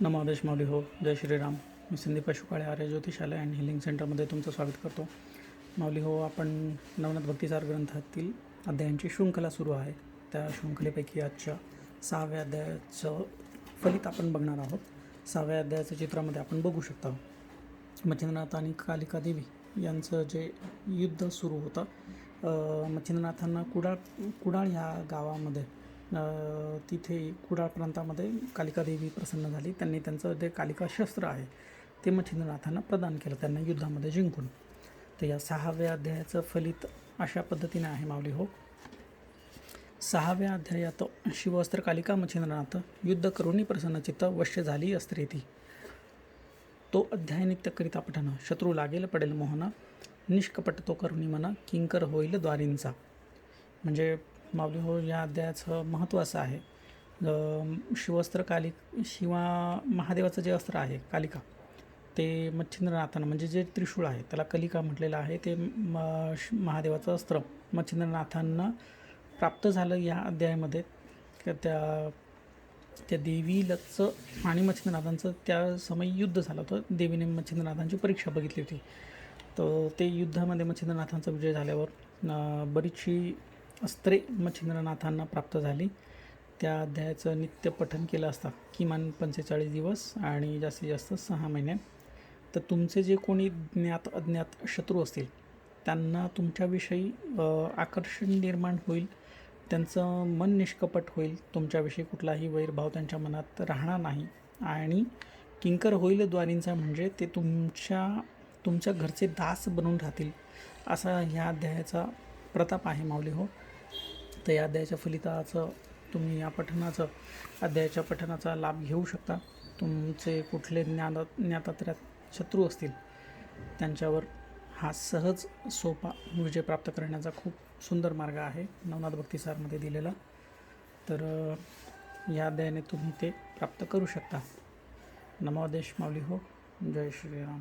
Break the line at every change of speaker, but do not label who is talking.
नमोदेश माऊली हो। जय श्रीराम। मी संदीप पशुकाळे आर्य ज्योतिषालय अँड हिलिंग सेंटरमध्ये तुमचं स्वागत करतो. माऊली हो आपण नवनाथ भक्तिसार ग्रंथातील अध्यायांची शृंखला सुरू आहे. त्या शृंखलेपैकी आजच्या सहाव्या अध्यायाचं फलित आपण बघणार आहोत. सहाव्या अध्यायाचं चित्रामध्ये आपण बघू शकता. मच्छिंद्रनाथ आणि कालिका देवी यांचं जे युद्ध सुरू होतं मच्छिंद्रनाथांना कुडाळ कुडाळ ह्या गावामध्ये तिथे कुडाळ प्रांतामध्ये कालिका देवी प्रसन्न झाली. त्यांनी त्यांचं जे कालिका शस्त्र आहे ते मच्छिंद्रनाथांना प्रदान केलं. त्यांना युद्धामध्ये जिंकून. तर या सहाव्या अध्यायाचं फलित अशा पद्धतीने आहे माऊली हो. सहाव्या अध्यायात शिवस्त्र कालिका मच्छिंद्रनाथ युद्ध करुणी प्रसन्नचित्त वश्य झाली अस्त्री ती. तो अध्याय नित्य करिता पठन. शत्रू लागेल पडेल मोहना. निष्कपट तो करुणी म्हणा किंकर होईल द्वारींचा. म्हणजे माऊली हो या अध्यायाचं महत्त्व असं आहे. शिवस्त्र कालिक शिवा महादेवाचं जे अस्त्र आहे कालिका ते मच्छिंद्रनाथानं म्हणजे जे त्रिशूळ आहे त्याला कलिका म्हटलेलं आहे ते म श- महादेवाचं अस्त्र मच्छिंद्रनाथांना प्राप्त झालं या अध्यायामध्ये. त्या त्या त्या देवीलचं आणि मच्छिंद्रनाथांचं त्या समय युद्ध झालं होतं. देवीने मच्छिंद्रनाथांची परीक्षा बघितली होती. तर ते युद्धामध्ये मच्छिंद्रनाथांचा विजय झाल्यावर बरीचशी अस्त्रे मच्छिंद्रनाथांना प्राप्त झाली. त्या अध्यायाचं नित्य पठन केलं असता किमान पंचेचाळीस दिवस आणि जास्तीत जास्त सहा महिने. तर तुमचे जे कोणी ज्ञात अज्ञात शत्रू असतील त्यांना तुमच्याविषयी आकर्षण निर्माण होईल त्यांचं मन निष्कपट होईल तुमच्याविषयी कुठलाही वैरभाव त्यांच्या मनात राहणार नाही. आणि किंकर होईल द्वारींचा म्हणजे ते तुमच्या तुमच्या घरचे दास बनून राहतील असा ह्या अध्यायाचा प्रताप आहे माऊली हो. तर या अध्यायाच्या फलिताचं तुम्ही या पठणाचं अध्यायाच्या पठणाचा लाभ घेऊ शकता. तुमचे कुठले ज्ञान ज्ञातात्र्यात शत्रू असतील त्यांच्यावर हा सहज सोपा विजय प्राप्त करण्याचा खूप सुंदर मार्ग आहे नवनाथ भक्तिसारमध्ये दिलेला. तर या अध्यायाने तुम्ही ते प्राप्त करू शकता. नमोदेश माऊली हो. जय श्रीराम.